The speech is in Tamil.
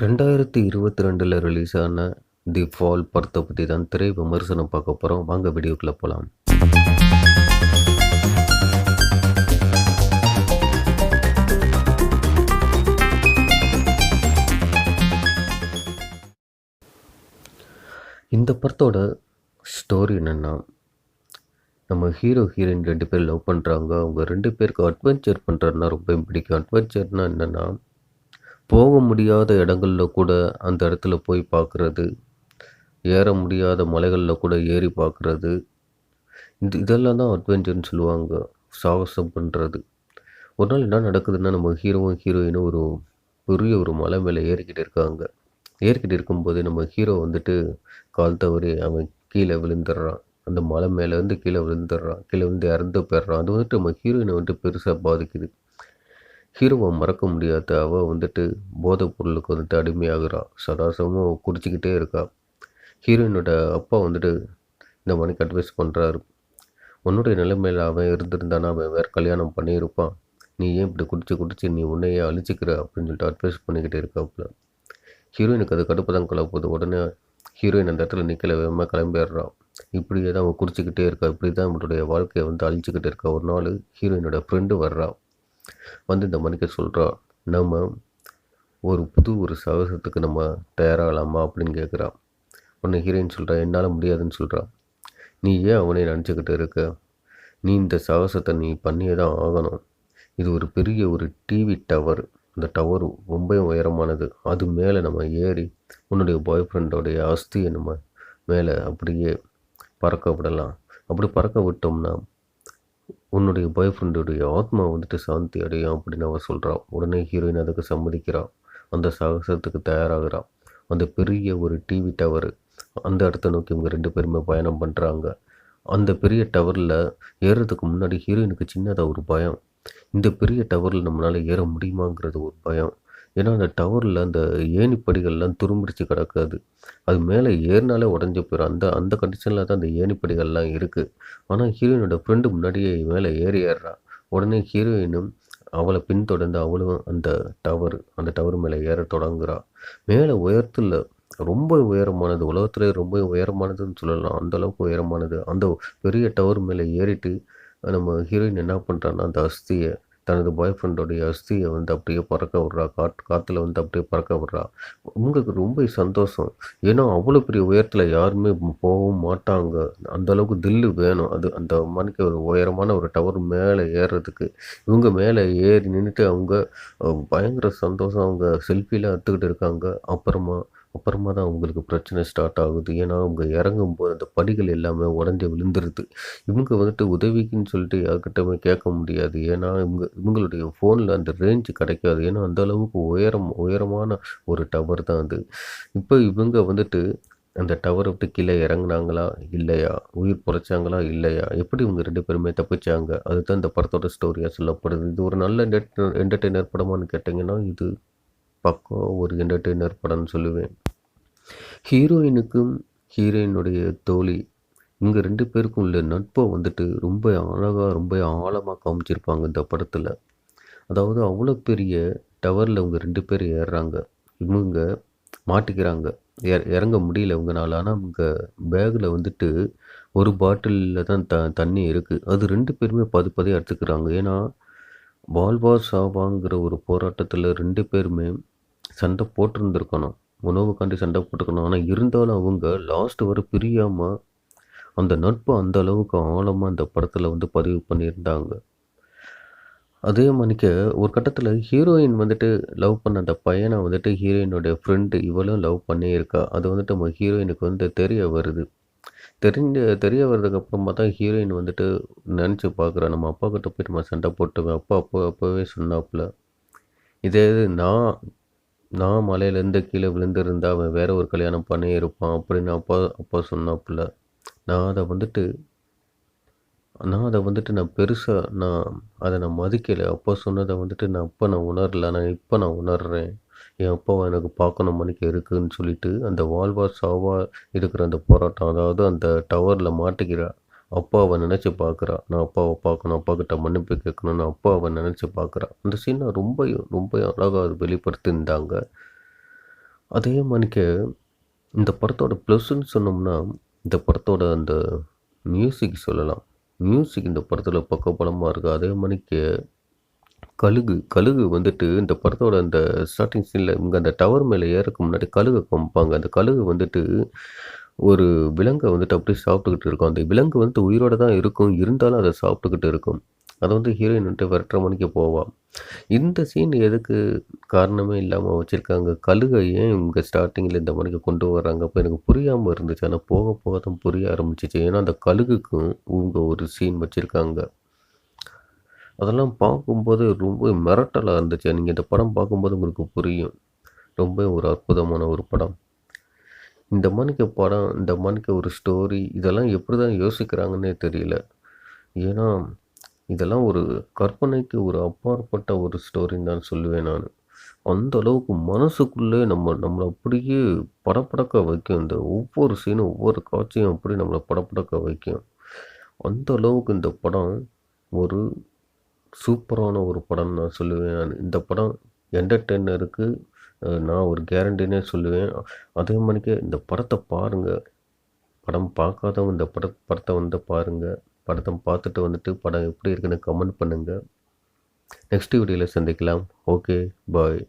ரெண்டாயிரத்தி இருபத்தி ரெண்டில் ரிலீஸ் ஆன தி ஃபால் படத்தை பற்றி தான் திரை விமர்சனம் பார்க்க போகிறோம் வாங்க வீடியோக்குள்ளே போகலாம் இந்த படத்தோட ஸ்டோரி என்னென்னா நம்ம ஹீரோ ஹீரோயின் ரெண்டு பேர் லவ் பண்ணுறாங்க அவங்க ரெண்டு பேருக்கு அட்வென்ச்சர் பண்ணுறதுனா ரொம்ப பிடிக்கும். அட்வென்ச்சர்னால் என்னென்னா போக முடியாத இடங்களில் கூட அந்த இடத்துல போய் பார்க்குறது ஏற முடியாத மலைகளில் கூட ஏறி பார்க்குறது இந்த இதெல்லாம் தான் அட்வென்ச்சர்னு சொல்லுவாங்க சாகசம் பண்ணுறது ஒரு நாள் என்ன நடக்குதுன்னா நம்ம ஹீரோவும் ஹீரோயினும் ஒரு பெரிய ஒரு மலை மேலே ஏறிக்கிட்டு இருக்காங்க. ஏறிக்கிட்டு இருக்கும்போது நம்ம ஹீரோ வந்துட்டு கால் தவறி அவன் கீழே விழுந்துடுறான். அந்த மலை மேலேருந்து கீழே விழுந்துடுறான். கீழே விழுந்து இறந்து போயிடுறான். அது வந்துட்டு நம்ம ஹீரோயினை வந்துட்டு பெருசாக பாதிக்குது. ஹீரோவை மறக்க முடியாத அவள் வந்துட்டு போதைப் பொருளுக்கு வந்துட்டு அடிமையாகிறான் சதாசமும் குடிச்சிக்கிட்டே இருக்கா. ஹீரோயினோட அப்பா வந்துட்டு இந்த மணிக்கு அட்வைஸ் பண்ணுறாரு உன்னுடைய நிலைமையில் அவன் இருந்திருந்தானா? அவன் வேறு கல்யாணம் பண்ணியிருப்பான். நீ ஏன் இப்படி குடிச்சு குடிச்சு நீ உன்னையே அழிச்சிக்கிற அப்படின்னு சொல்லிட்டு அட்வைஸ் பண்ணிக்கிட்டே இருக்காப்புல. ஹீரோயினுக்கு அது கடுப்பு தான் கலப்புது உடனே ஹீரோயின் அந்த இடத்துல நிற்கல வேகமாக கிளம்பிடுறான் இப்படியே தான் அவன் குடிச்சிக்கிட்டே இருக்கா. இப்படி தான் இவனுடைய வாழ்க்கையை வந்து அழிச்சிக்கிட்டு இருக்கா. ஒரு நாள் ஹீரோயினோட ஃப்ரெண்டு வர்றா. வந்து இந்த மணிக்க சொல்கிறோம் நம்ம ஒரு புது ஒரு சாகசத்துக்கு நம்ம தயாராகலாமா அப்படின்னு கேட்குறான் உன்னை ஹீரோயின் சொல்கிறா என்னால் முடியாதுன்னு சொல்கிறான் நீ ஏன் அவனை நினச்சிக்கிட்டு இருக்க? நீ இந்த சாகசத்தை நீ பண்ணியே தான் ஆகணும். இது ஒரு பெரிய ஒரு டிவி டவர் அந்த டவர் ரொம்ப உயரமானது. அது மேலே நம்ம ஏறி உன்னுடைய பாய் ஃப்ரெண்டோடைய அஸ்தியை நம்ம மேலே அப்படியே பறக்க விடலாம். அப்படி பறக்க விட்டோம்னா உன்னுடைய பாய் ஃப்ரெண்டுடைய ஆத்மா வந்துட்டு சாந்தி அடையும் அப்படின்னு அவர் சொல்கிறான் உடனே ஹீரோயின் அதுக்கு சம்மதிக்கிறான். அந்த சாகசத்துக்கு தயாராகிறான். அந்த பெரிய ஒரு டிவி டவர் அந்த இடத்த நோக்கி இவங்க ரெண்டு பேருமே பயணம் பண்ணுறாங்க அந்த பெரிய டவரில் ஏறுறதுக்கு முன்னாடி ஹீரோயினுக்கு சின்னதாக ஒரு பயம். இந்த பெரிய டவரில் நம்மளால் ஏற முடியுமாங்கிறது ஒரு பயம். ஏன்னா அந்த டவரில் அந்த ஏணிப்படிகள்லாம் துரும்பிடிச்சு கிடக்காது. அது மேலே ஏறினாலே உடஞ்சி போயிடும் அந்த அந்த கண்டிஷனில் தான் அந்த ஏணிப்படிகள்லாம் இருக்குது ஆனால் ஹீரோயினோட ஃப்ரெண்டு முன்னாடியே மேலே ஏறி ஏறுறான் உடனே ஹீரோயினும் அவளை பின்தொடர்ந்து அவளும் அந்த டவர் அந்த டவர் மேலே ஏற தொடங்குறா. மேலே உயரத்தில் ரொம்ப உயரமானது உலகத்திலே ரொம்ப உயரமானதுன்னு சொல்லலாம். அந்த அளவுக்கு உயரமானது. அந்த பெரிய டவர் மேலே ஏறிட்டு நம்ம ஹீரோயின் என்ன பண்ணுறான்னா அந்த அஸ்தியை தனது பாய் ஃப்ரெண்டோடைய அஸ்தியை வந்து அப்படியே பறக்க விட்றா. காட் காற்றுல வந்து அப்படியே பறக்க விட்றா. உங்களுக்கு ரொம்ப சந்தோஷம். ஏன்னா அவ்வளோ பெரிய உயரத்தில் யாருமே போகவும் மாட்டாங்க. அந்த அளவுக்கு தில்லு வேணும். அது அந்த மணிக்கு ஒரு உயரமான ஒரு டவர் மேலே ஏறுறதுக்கு. இவங்க மேலே ஏறி நின்றுட்டு அவங்க பயங்கர சந்தோஷம். அவங்க செல்ஃபியில் எடுத்துக்கிட்டு இருக்காங்க. அப்புறமா அப்புறமா தான் அவங்களுக்கு பிரச்சனை ஸ்டார்ட் ஆகுது. ஏன்னா அவங்க இறங்கும்போது அந்த படிகள் எல்லாமே உடஞ்சி விழுந்துருது. இவங்க வந்துட்டு உதவிக்குன்னு சொல்லிட்டு யார்கிட்டமே கேட்க முடியாது. ஏன்னா இவங்க இவங்களுடைய ஃபோனில் அந்த ரேஞ்சு கிடைக்காது. ஏன்னா அந்த அளவுக்கு உயரம் உயரமான ஒரு டவர் தான் அது. இப்போ இவங்க வந்துட்டு அந்த டவரை விட்டு கீழே இறங்குனாங்களா? இல்லையா? உயிர் பொழைச்சாங்களா? இல்லையா? எப்படி இவங்க ரெண்டு பேருமே தப்பிச்சாங்க? அதுதான் இந்த படத்தோட ஸ்டோரியாக சொல்லப்படுது. இது ஒரு நல்ல என்டர்டெய்னர் படமானு கேட்டிங்கன்னா இது பக்கம் ஒரு என்டர்டெய்னர் படம்னு சொல்லுவேன். ஹீரோயினுக்கும் ஹீரோயினுடைய தோழி இங்கே ரெண்டு பேருக்கும் உள்ள நட்பை வந்துட்டு ரொம்ப அழகாக ரொம்ப ஆழமாக காமிச்சிருப்பாங்க இந்த படத்தில். அதாவது அவ்வளோ பெரிய டவரில் அவங்க ரெண்டு பேர் ஏறுறாங்க. இவங்க மாட்டிக்கிறாங்க. இறங்க முடியல இவங்கனால ஆனால் அவங்க பேக்கில் வந்துட்டு ஒரு பாட்டிலில் தான் த தண்ணி இருக்குது அது ரெண்டு பேருமே பது பதையாக எடுத்துக்கிறாங்க. ஏன்னா வால்வா சாவாங்கிற ஒரு போராட்டத்தில் ரெண்டு பேருமே சண்டை போட்டிருந்துருக்கணும். உணவுக்காண்டி சண்டை போட்டுக்கணும். ஆனால் இருந்தாலும் அவங்க லாஸ்ட் வரை பிரியாமல் அந்த நட்பு அந்த அளவுக்கு ஆழமாக அந்த படத்தில் வந்து பதிவு பண்ணியிருந்தாங்க. அதே மணிக்க ஒரு கட்டத்தில் ஹீரோயின் வந்துட்டு லவ் பண்ண அந்த பையனை வந்துட்டு ஹீரோயினுடைய ஃப்ரெண்டு இவளும் லவ் பண்ணியிருக்கா. அது வந்துட்டு நம்ம ஹீரோயினுக்கு வந்து தெரிய வருது. தெரிஞ்ச தெரிய வர்றதுக்கப்புறமா தான் ஹீரோயின் வந்துட்டு நினச்சி பார்க்குறா. நம்ம அப்பா கிட்ட போய் நம்ம சண்டை போட்டுவேன் அப்பா அப்போ அப்போவே சொன்னாப்புல இதே இது நான் நான் மலையிலேருந்து கீழே விழுந்திருந்தா அவன் வேற ஒரு கல்யாணம் பண்ணியிருப்பான் அப்படின்னு அப்பா அப்பா சொன்னாப்புல. நான் அதை வந்துட்டு நான் அதை வந்துட்டு நான் பெருசாக நான் அதை நான் மதிக்கலை. அப்பா சொன்னதை வந்துட்டு நான் அப்போ நான் உணரல. நான் இப்போ நான் உணர்றேன். என் அப்பாவை எனக்கு பார்க்கணும் மணிக்கு இருக்குதுன்னு சொல்லிட்டு அந்த வாழ்வா சாவா இருக்கிற அந்த போராட்டம் அதாவது அந்த டவரில் மாட்டிக்கிறா அப்பாவை நினச்சி பார்க்குறா நான் அப்பாவை பார்க்கணும் அப்பா கிட்ட மன்னிப்பு கேட்கணும் நான் அப்பாவை நினச்சி பார்க்குறா அந்த சீனை ரொம்ப ரொம்ப அழகாக அது வெளிப்படுத்தியிருந்தாங்க அதே மாதிரிக்கு இந்த படத்தோட ப்ளஸ்ன்னு சொன்னோம்னா, இந்த படத்தோட அந்த மியூசிக் சொல்லலாம். மியூசிக் இந்த படத்தில் பக்க பலமாக இருக்குது அதே மாதிரிக்கு கழுகு கழுகு வந்துட்டு இந்த படத்தோட அந்த ஸ்டார்டிங் சீனில் இவங்க அந்த டவர் மேலே ஏறக்கு முன்னாடி கழுகை காமிப்பாங்க. அந்த கழுகு வந்துட்டு ஒரு விலங்கை வந்துட்டு அப்படியே சாப்பிட்டுக்கிட்டு இருக்கும். அந்த விலங்கு வந்துட்டு உயிரோட தான் இருக்கும். இருந்தாலும் அதை சாப்பிட்டுக்கிட்டு இருக்கும். அதை வந்து ஹீரோயின் வந்துட்டு விரட்டுற மணிக்கு போவான் இந்த சீன் எதுக்கு காரணமே இல்லாமல் வச்சுருக்காங்க கழுகை ஏன் இவங்க ஸ்டார்டிங்கில் இந்த மணிக்கு கொண்டு வர்றாங்க. அப்போ எனக்கு புரியாமல் இருந்துச்சு. ஆனால் போக போக தான் புரிய ஆரம்பிச்சிச்சு ஏன்னா அந்த கழுகுக்கும் இவங்க ஒரு சீன் வச்சுருக்காங்க அதெல்லாம் பார்க்கும்போது ரொம்ப மிரட்டலாக இருந்துச்சு. நீங்கள் இந்த படம் பார்க்கும்போது உங்களுக்கு புரியும். ரொம்ப ஒரு அற்புதமான ஒரு படம். இந்த மாணிக்க படம், இந்த மாணிக்க ஒரு ஸ்டோரி இதெல்லாம் எப்படி தான் யோசிக்கிறாங்கன்னே தெரியல. ஏன்னா, இதெல்லாம் ஒரு கற்பனைக்கு ஒரு அப்பாற்பட்ட ஒரு ஸ்டோரின்னு தான் சொல்லுவேன் நான் அந்த அளவுக்கு மனசுக்குள்ளே நம்ம நம்மளை அப்படியே படப்படக்க வைக்கும். இந்த ஒவ்வொரு சீனும், ஒவ்வொரு காட்சியும் அப்படி நம்மளை படப்படக்க வைக்கும். அந்த அளவுக்கு இந்த படம் ஒரு சூப்பரான ஒரு படம்னு நான் சொல்லுவேன் நான் இந்த படம் என்டர்டெய்னருக்கு நான் ஒரு கேரண்டின்னே சொல்லுவேன். அதே மாணிக்கு இந்த படத்தை பாருங்கள் படம் பார்க்காதவங்க இந்த பட படத்தை வந்து பாருங்கள் படத்தை பார்த்துட்டு வந்துட்டு படம் எப்படி இருக்குன்னு கமெண்ட் பண்ணுங்கள் நெக்ஸ்ட் வீடியோவில் சந்திக்கலாம். ஓகே. பாய்.